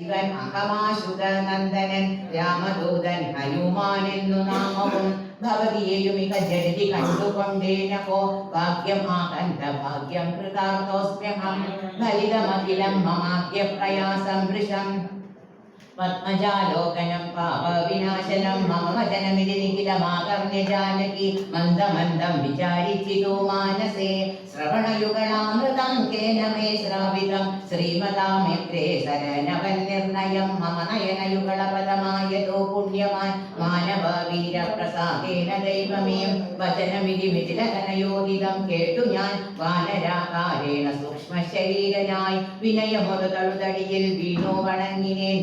ഇവൻ അഹമാശുക നന്ദനൻ രാമദൂതൻ ഹനുമാൻ എന്നു നാമവും ഭവതിയെയും ഇഹ ജഡതി കണ്ടുകൊണ്ടേനഹോ ഭാഗ്യം ആകന്ത ഭാഗ്യം കൃതാർത്ഥോസ്മ്യഹം ഫലിതമഖിലം മമാദ്യ പ്രയാസം വൃഷം പത്മജാലോകനം പാപവിനാശനം മമ വചനമിതി നിഖിലമാകർണ്യ ജാനകി മന്ദമന്ദം വിചാരിച്ചിതു മാനസേ. ശ്രവണയുഗളാമൃതം കേന മേ ശ്രാവിതം ശ്രീമതാമിത്രേ ശരണവൻ നിർണയം മമ നയനയുഗളപദമായതോ പുണ്യമാൻ മാനവ വീരപ്രസാദേന ദൈവമേ. വചനമിതി മിഥിലകനയോദിതം കേട്ടു ഞാൻ വാനരാകാരേണ സൂക്ഷ്മ ശരീരനായി വിനയമൊരു തഴുതടിയിൽ വീണു വണങ്ങിനേൻ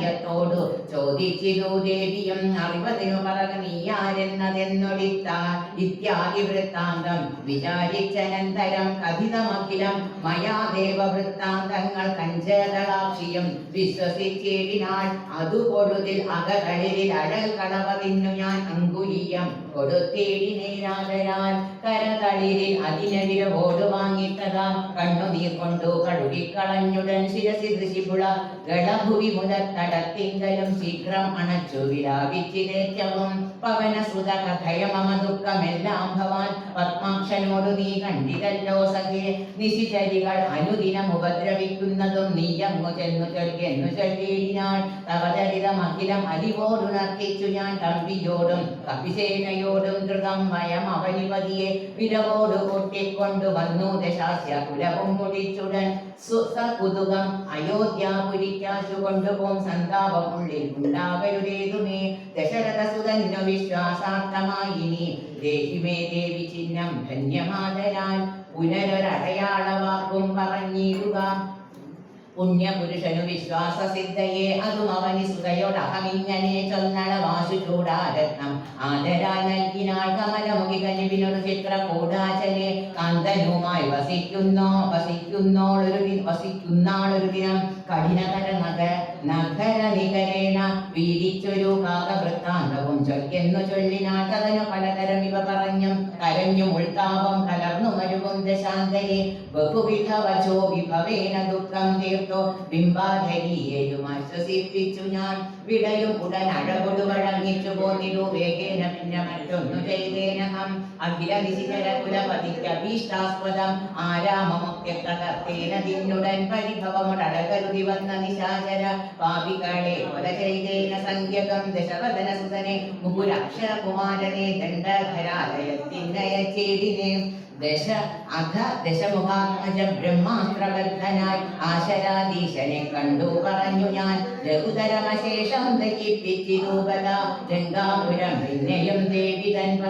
വിസ്മയത്തോടു ചോദിച്ചിതു ദേവിയും അറിവതിനു പറക നീയാരെന്നതെന്നൊടിത്താൻ ഇത്യാദി വൃത്താന്തം വിചാരിച്ചനന്തരം കഥിതമഖിലം മയാ ദേവവൃത്താന്തങ്ങൾ കഞ്ചതളാക്ഷിയും വിശ്വസിച്ചേടിനാൾ അതു കൊടുതിൽ അകകളിൽ അഴൽ കളവതിന്നു ഞാൻ അങ്കുലിയം. കൊടുത്തേടിനേരാതരാൽ കരതളിരിൽ അതിനെതിരോട് വാങ്ങിട്ടതാ കണ്ണുനീർ കൊണ്ടു കഴുകിക്കളഞ്ഞുടൻ ശിരസി ദൃശിപുള. ഗളഭുവി മുതത്തടത്തിങ്കലും ശീഘ്രം അണച്ചു വിലാപിച്ചിരേറ്റവും പവനസുത കഥയ മമ ദുഃഖമെല്ലാം ഭവാൻ പത്മാക്ഷനോട് നീ കണ്ടിതല്ലോ സഖേ നിശിചരികൾ അനുദിനം ഉപദ്രവിക്കുന്നതും നീയങ്ങു ചെന്നു ചൊൽക്കെന്നു ചൊല്ലിയിടിനാൾ. തവചരിതമഖിലം അരിവോടുണർത്തിച്ചു ഞാൻ തമ്പിയോടും കപിസേനയോടും ധൃതം മയം അവനിപതിയെ വിരവോട് കൂട്ടിക്കൊണ്ടു വന്നു ദശാസ്യ കുലവും മുടിച്ചുടൻ സുസകുതുകം അയോധ്യാപുരിക്കാശു കൊണ്ടുപോം സന്താപം ഉള്ളിൽ ഉണ്ടാവരുതേതുമേ ദശരഥസുതന്നു വിശ്വാസാർത്ഥമായി നീ ദേഹിമേ ദേവി ചിഹ്നം ധന്യമാതരാൽ പുനരൊരടയാളവാക്കും പറഞ്ഞിടുക. പുണ്യപുരുഷനു വിശ്വാസസിദ്ധയെ അതും അവനി സുതയോടഹമിങ്ങനെ ചൊന്നള വാശു ചൂടാരത്നം ആദരാൽ നൽകിനാൾ കമലമുഖി കനിവിനൊരു ചിത്ര കൂടാചനെ കാന്തനുമായി വസിക്കുന്നോ വസിക്കുന്നോളൊരു വസിക്കുന്നാളൊരു ദിനം കഠിനകര നഗ നഗര നികരേണ വീതിച്ചൊരു കാകവൃത്താന്തവും ചൊല്ലെന്നു ചൊല്ലിനാൾ കഥനു പലതരം ഇവ പറഞ്ഞും കരഞ്ഞു ഉൾത്താപം കലർന്നു മരുവും ദശാന്തരെ ബഹുവിധ വചോ വിഭവേന ദുഃഖം തീർത്തോ ബിംബാധരിയെയും ആശ്വസിപ്പിച്ചു ഞാൻ. വിടയും ഉടൻ അഴകൊടു വഴങ്ങിച്ചു പോന്നിരു. വേഗേന പിന്നെ മറ്റൊന്നു ചെയ്തേനഹം. അഖില കുലപതിക്കഭീഷ്ടാസ്പദം ആരാമമൊക്കെ തകർത്തേന തിന്നുടൻ പരിഭവമുടകരുതി വന്ന നിശാചര പാപികളെ കൊല ചെയ്തേന സംഖ്യകം ദശവദന സുതനെ മുകുരക്ഷരകുമാരനെ ദണ്ഡധരാലയത്തിനയച്ചേടിനെ ദശ അധ ദശമുഖാത്മജ ബ്രഹ്മാസ്ത്രബദ്ധനായി ആശരാധീശനെ കണ്ടു പറഞ്ഞു ഞാൻ. ലഘുതരമശേഷം ദഹിപ്പിച്ചിരൂപത ഗംഗാപുരം പിന്നെയും ദേവി തൻ